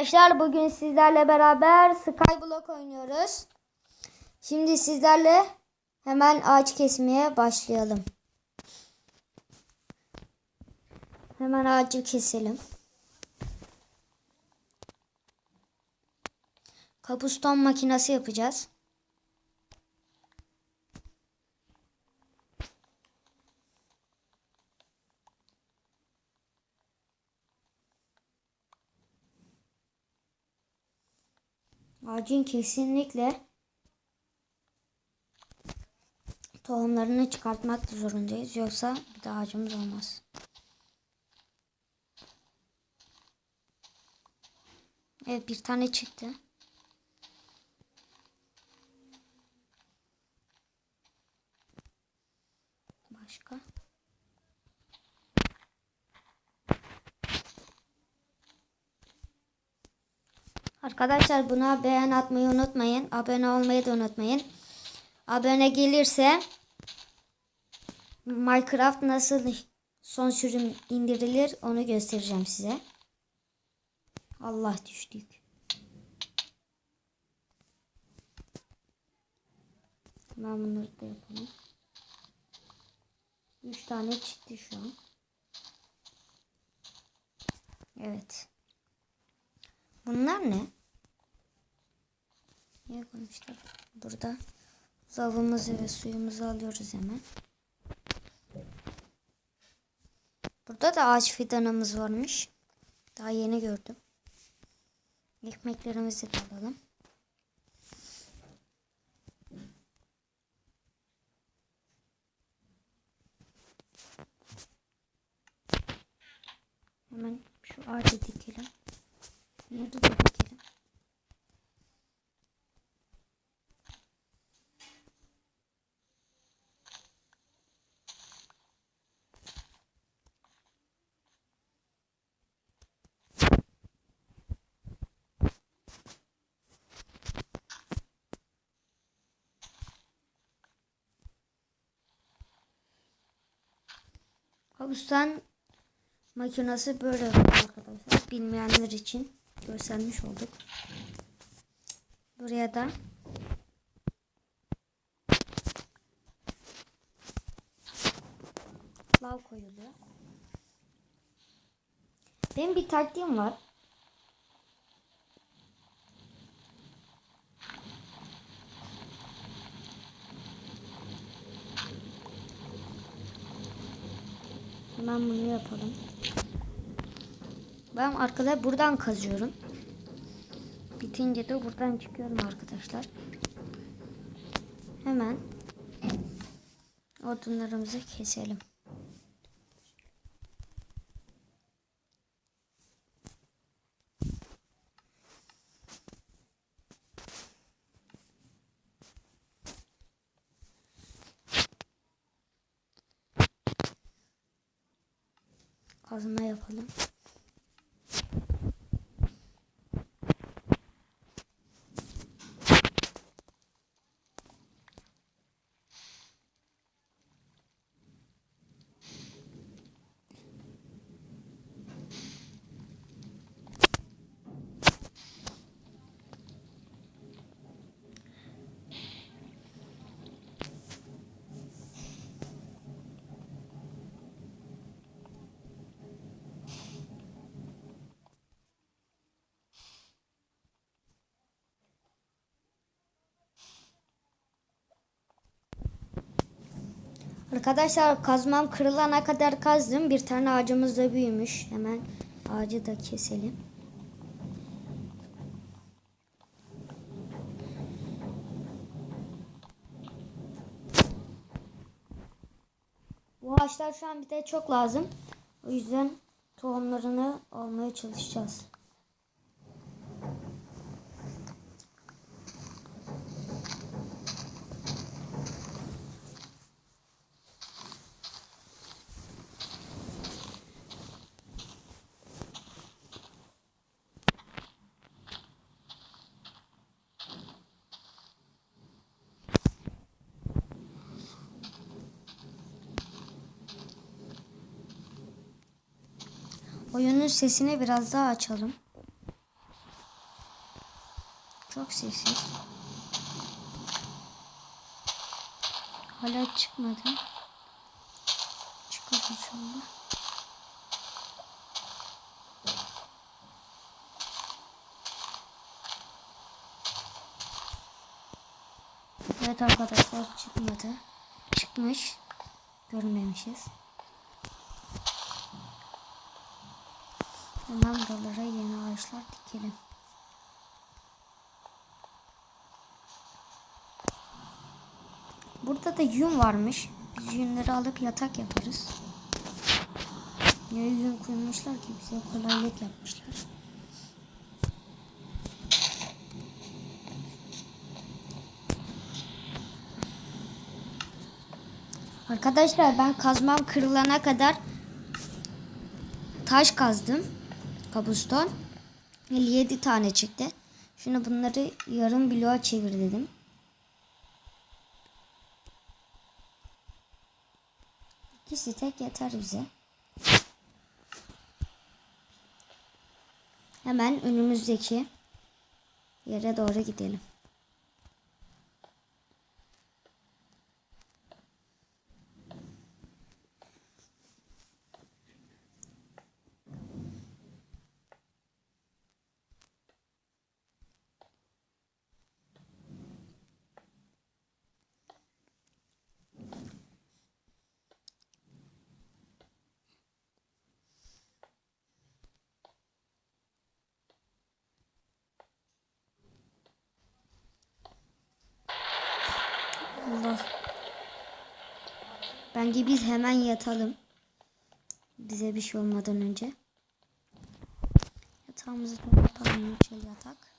Arkadaşlar bugün sizlerle beraber Skyblock oynuyoruz. Şimdi sizlerle hemen ağaç kesmeye başlayalım. Hemen ağacı keselim. Kapuston makinesi yapacağız. Ağacın kesinlikle tohumlarını çıkartmak zorundayız. Yoksa bir de ağacımız olmaz. Evet bir tane çıktı. Başka? Arkadaşlar buna beğen atmayı unutmayın. Abone olmayı da unutmayın. Abone gelirse Minecraft nasıl son sürüm indirilir onu göstereceğim size. Allah düştük. Ben bunları da yapalım. 3 tane çıktı şu an. Evet. Bunlar ne? Niye koymuşlar? Burada lavımızı ve suyumuzu alıyoruz hemen. Burada da ağaç fidanımız varmış. Daha yeni gördüm. Ekmeklerimizi de alalım. Hemen şu ağacı dikelim. Burada da dikelim. Havuzdan makinesi böyle arkadaşlar. Bilmeyenler için göstermiş olduk. Buraya da lav koyuluyor. Benim bir taktiğim var. Hemen bunu yapalım. Ben arkada buradan kazıyorum. Bitince de buradan çıkıyorum arkadaşlar. Hemen odunlarımızı keselim. Kazma yapalım. Arkadaşlar kazmam kırılana kadar kazdım. Bir tane ağacımız da büyümüş. Hemen ağacı da keselim. Bu ağaçlar şu an bir de çok lazım. O yüzden tohumlarını almaya çalışacağız. Oyunun sesini biraz daha açalım. Çok sessiz. Hala çıkmadı. Çıkar inşallah. Evet arkadaşlar çıkmadı. Çıkmış. Görmemişiz. Hemen buralara yeni ağaçlar dikelim. Burada da yün varmış. Biz yünleri alıp yatak yaparız. Niye yün koymuşlar ki bize kolaylık yapmışlar. Arkadaşlar ben kazmam kırılana kadar taş kazdım. Kabuston. 57 tane çıktı. Şimdi bunları yarım bloğa çevir dedim. İkisi tek yeter bize. Hemen önümüzdeki yere doğru gidelim. Allah. Bence biz hemen yatalım. Bize bir şey olmadan önce. Yatağımızı yapalım. Şöyle yatak.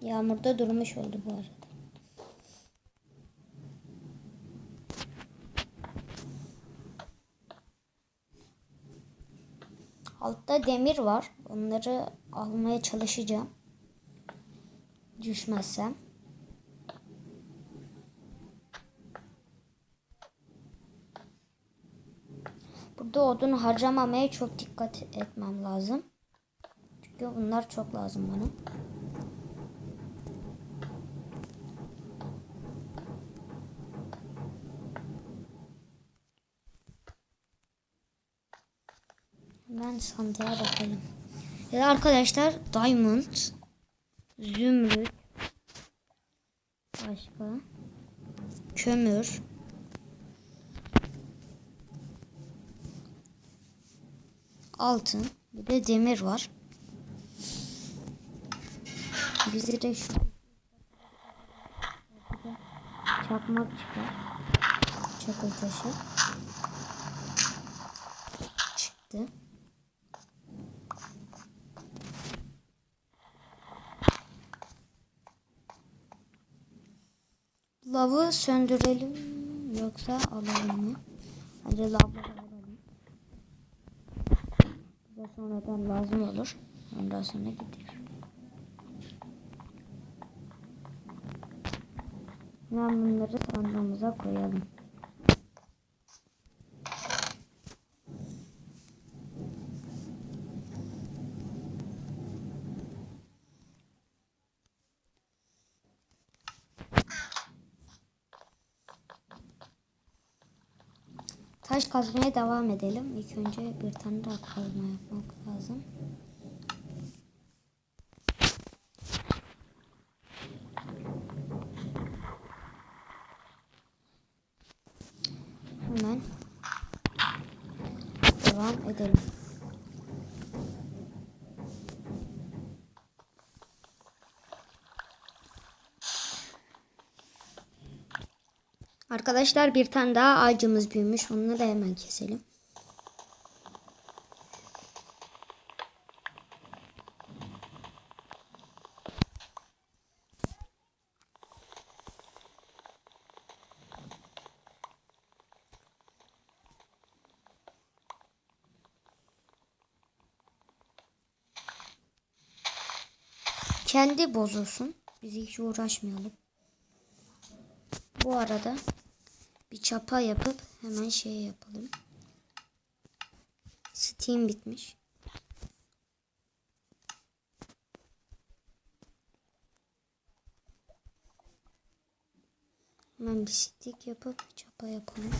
Yağmurda durmuş oldu bu arada. Altta demir var. Onları almaya çalışacağım. Düşmezsem. Burada odun harcamamaya çok dikkat etmem lazım. Çünkü bunlar çok lazım bana. Hemen sandığa bakalım. Evet arkadaşlar diamond, zümrüt, başka kömür, altın, bir de demir var. Bize de şu çakmak çıkar. Çakıl taşı. Çıktı. Lavı söndürelim yoksa alalım mı? Bence lavları alalım. Bize sonradan lazım olur. Ondan sonra gider. Hemen bunları sandığımıza koyalım. Taş kazmaya devam edelim. İlk önce bir tane daha kazma yapmak lazım. Hemen devam edelim. Arkadaşlar bir tane daha ağacımız büyümüş. Onu da hemen keselim. Kendi bozulsun. Bizi hiç uğraşmayalım. Bu arada çapa yapıp hemen şey yapalım. Steam bitmiş. Hemen bir stick yapıp çapa yapalım.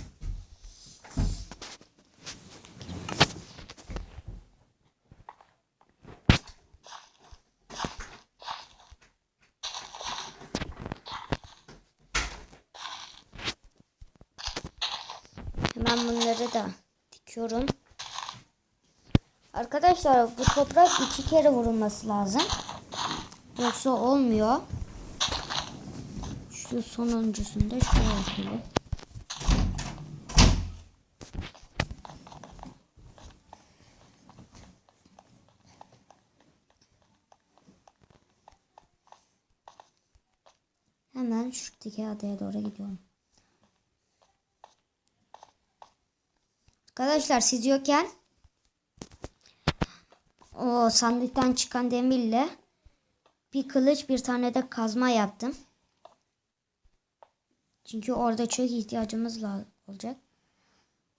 Hemen bunları da dikiyorum. Arkadaşlar bu toprak iki kere vurulması lazım. Yoksa olmuyor. Şu sonuncusunda şöyle yapalım. Hemen şuradaki adaya doğru gidiyorum. Arkadaşlar siz yokken o sandıktan çıkan demirle bir kılıç bir tane de kazma yaptım. Çünkü orada çok ihtiyacımız la- olacak.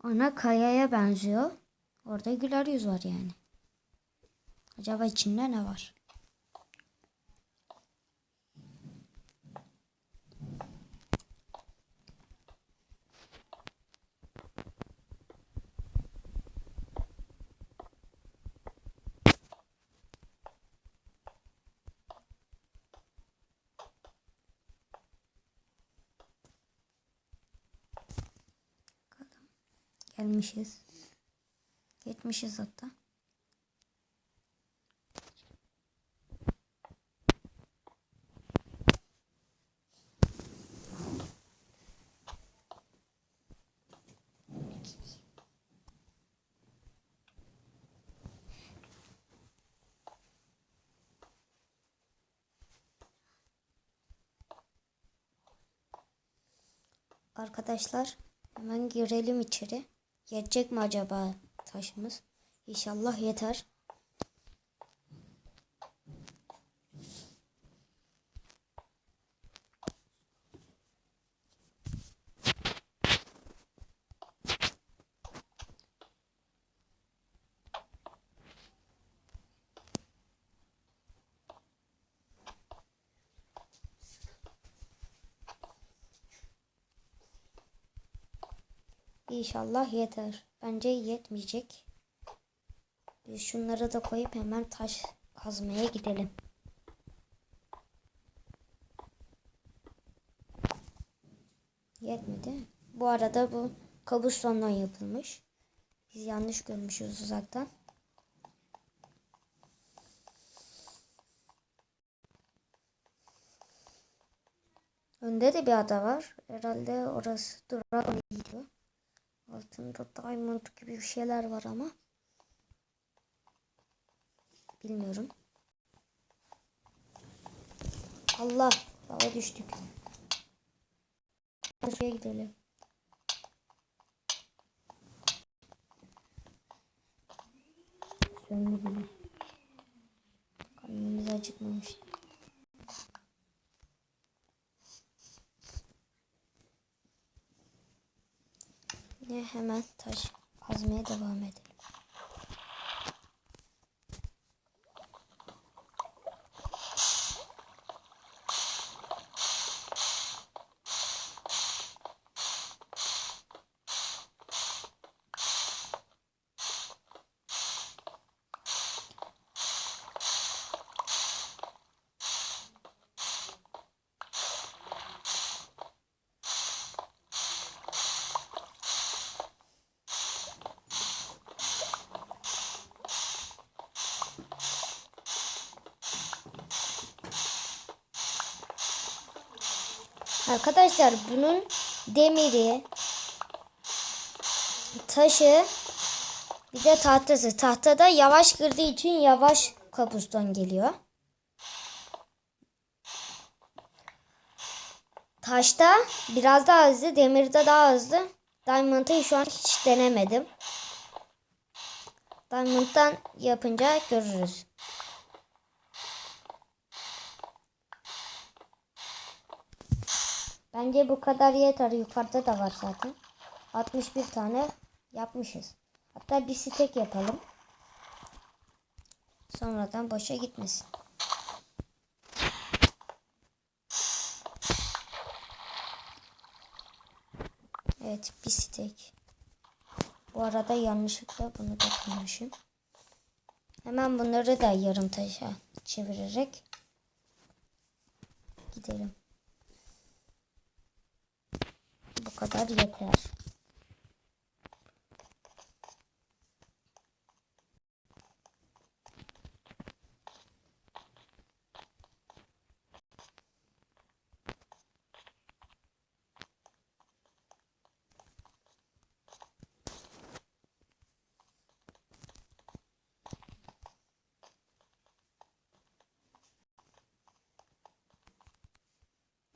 Ana kayaya benziyor. Orada güler var yani. Acaba içinde ne var? Gelmişiz. Geçmişiz hatta. Arkadaşlar hemen girelim içeri. Yetecek mi acaba taşımız? İnşallah yeter. İnşallah yeter. Bence yetmeyecek. Biz şunları da koyup hemen taş kazmaya gidelim. Yetmedi. Bu arada bu kabustondan yapılmış. Biz yanlış görmüşüz uzaktan. Önde de bir ada var. Herhalde orası Dragon gidiyor. Altında diamond gibi bir şeyler var ama. Bilmiyorum. Allah. Lava düştük. Şuraya gidelim. Söndü bile. Karnımız acıkmamış. Yine hemen taş kazmaya devam edelim. Arkadaşlar bunun demiri, taşı, bir de tahtası. Tahtada yavaş kırdığı için yavaş kabuston geliyor. Taşta biraz daha hızlı, demirde daha hızlı. Diamond'ı şu an hiç denemedim. Diamond'dan yapınca görürüz. Bence bu kadar yeter. Yukarıda da var zaten. 61 tane yapmışız. Hatta bir stek yapalım. Sonradan boşa gitmesin. Evet bir stek. Bu arada yanlışlıkla bunu da koymuşum. Hemen bunları da yarım taşa çevirerek gidelim. Bu kadar yeter.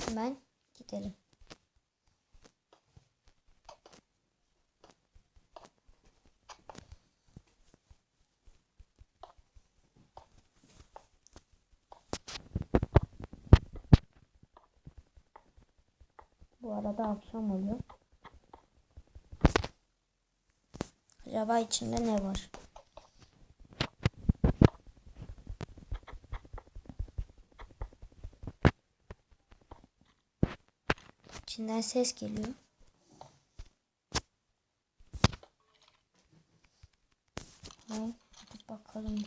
Hemen gidelim. Bu arada akşam oluyor. Acaba içinde ne var? İçinden ses geliyor. Ay, hadi bakalım.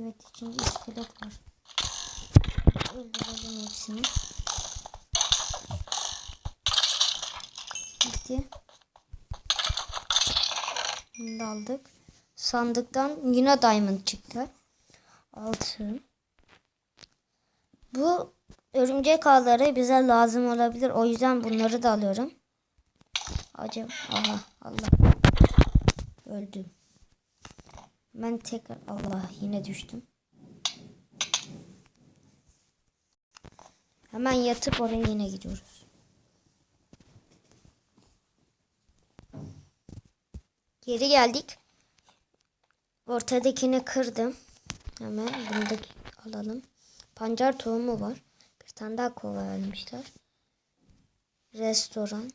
Evet içinde iskelet var. Öldürelim hepsini. Gitti. Bunu da aldık. Sandıktan yine diamond çıktı. Altın. Bu örümcek ağları bize lazım olabilir. O yüzden bunları da alıyorum. Acaba aha Allah. Öldüm. Ben tekrar Allah yine düştüm. Hemen yatıp oraya yine gidiyoruz. Geri geldik. Ortadakini kırdım. Hemen bunu da alalım. Pancar tohumu var. Bir tane daha kova vermişler. Restoran.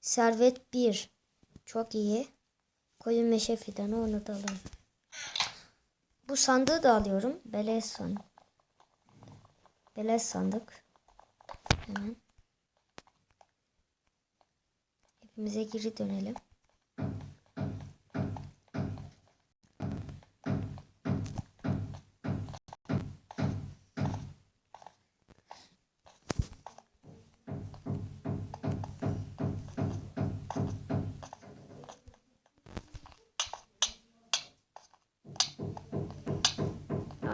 Servet 1. Çok iyi. Koyun meşe fidanı onu da alalım. Bu sandığı da alıyorum. Beleş sandık. Beleş sandık. Hemen. Hepimize geri dönelim.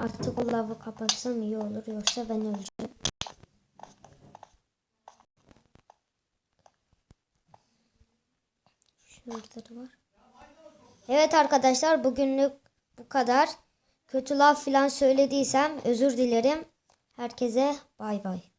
Artık o lavı kapatsam iyi olur yoksa ben öleceğim. Da var. Evet arkadaşlar bugünlük bu kadar. Kötü laf falan söylediysem özür dilerim. Herkese bay bay.